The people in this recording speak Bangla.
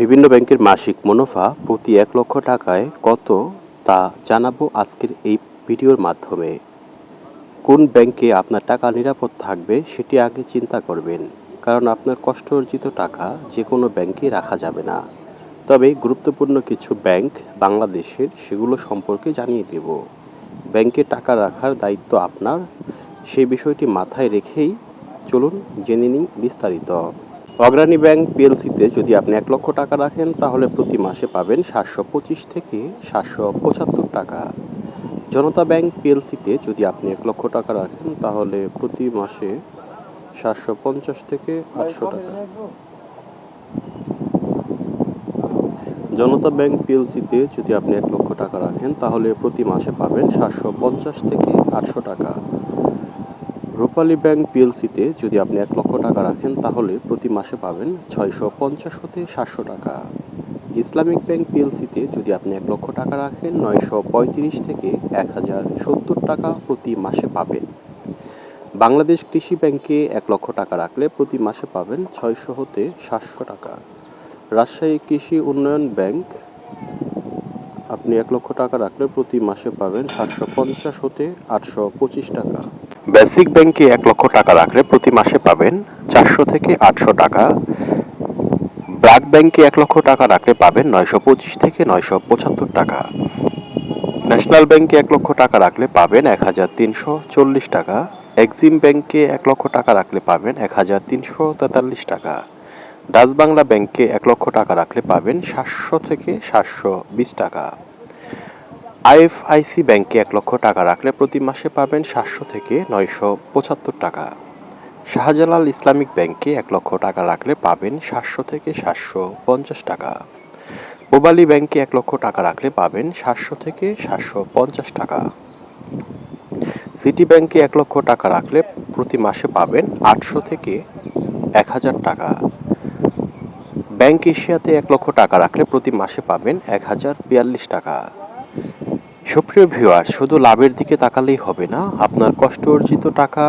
বিভিন্ন ব্যাংকের মাসিক মুনাফা প্রতি এক লক্ষ টাকায় কত তা জানাব আজকের এই ভিডিওর মাধ্যমে। কোন ব্যাংকে আপনার টাকা নিরাপদ থাকবে সেটি আগে চিন্তা করবেন, কারণ আপনার কষ্ট অর্জিত টাকা যে কোনো ব্যাংকে রাখা যাবে না। তবে গুরুত্বপূর্ণ কিছু ব্যাংক বাংলাদেশের সেগুলো সম্পর্কে জানিয়ে দেব। ব্যাংকে টাকা রাখার দায়িত্ব আপনার, সেই বিষয়টি মাথায় রেখেই চলুন জেনে নিন বিস্তারিত। অগ্রণী ব্যাংক পিএলসিতে যদি আপনি এক লক্ষ টাকা রাখেন, তাহলে প্রতি মাসে পাবেন সাতশো পঁচিশ থেকে সাতশো পঁচাত্তর টাকা। জনতা ব্যাংক পিএলসিতে যদি আপনি এক লক্ষ টাকা রাখেন, তাহলে প্রতি মাসে সাতশো পঞ্চাশ থেকে আটশো টাকা। জনতা ব্যাংক পিএলসিতে যদি আপনি এক লক্ষ টাকা রাখেন, তাহলে প্রতি মাসে পাবেন সাতশো পঞ্চাশ থেকে আটশো টাকা। রূপালী ব্যাংক পিএলসিতে যদি আপনি এক লক্ষ টাকা রাখেন, তাহলে প্রতি মাসে পাবেন ছয়শো পঞ্চাশ হতে সাতশো টাকা। ইসলামিক ব্যাংক পিএলসিতে যদি আপনি এক লক্ষ টাকা রাখেন, নয়শো পঁয়ত্রিশ থেকে এক হাজার সত্তর টাকা প্রতি মাসে পাবেন। বাংলাদেশ কৃষি ব্যাংকে এক লক্ষ টাকা রাখলে প্রতি মাসে পাবেন ছয়শো হতে সাতশো টাকা। রাজশাহী কৃষি উন্নয়ন ব্যাংক, আপনি এক লক্ষ টাকা রাখলে প্রতি মাসে পাবেন সাতশো পঞ্চাশ হতে আটশো পঁচিশ টাকা। বেসিক ব্যাংকে এক লক্ষ টাকা রাখলে প্রতি মাসে পাবেন চারশো থেকে আটশো টাকা। ব্র্যাক ব্যাংকে এক লক্ষ টাকা রাখলে পাবেন নয়শো পঁচিশ থেকে নয়শো পঁচাত্তর টাকা। ন্যাশনাল ব্যাংকে এক লক্ষ টাকা রাখলে পাবেন এক হাজার তিনশো চল্লিশ টাকা। এক্সিম ব্যাংকে এক লক্ষ টাকা রাখলে পাবেন এক হাজার তিনশো তেতাল্লিশ টাকা। ডাচ বাংলা ব্যাংকে এক লক্ষ টাকা রাখলে পাবেন সাতশো থেকে সাতশো বিশ টাকা। আইএফআইসি ব্যাংকে এক লক্ষ টাকা রাখলে প্রতি মাসে পাবেন সাতশো থেকে নয়শো পঁচাত্তর টাকা। শাহজালাল ইসলামিক ব্যাংকে এক লক্ষ টাকা রাখলে পাবেন সাতশো থেকে সাতশো পঞ্চাশ টাকা। পূবালী ব্যাংকে এক লক্ষ টাকা রাখলে পাবেন সাতশো থেকে সাতশো পঞ্চাশ টাকা। সিটি ব্যাংকে এক লক্ষ টাকা রাখলে প্রতি মাসে পাবেন আটশো থেকে এক হাজার টাকা। ব্যাংক এশিয়াতে এক লক্ষ টাকা রাখলে প্রতি মাসে পাবেন এক হাজার বিয়াল্লিশ টাকা। সুপ্রিয় ভিউয়ার শুধু লাভের দিকে তাকালেই হবে না। আপনার কষ্ট অর্জিত টাকা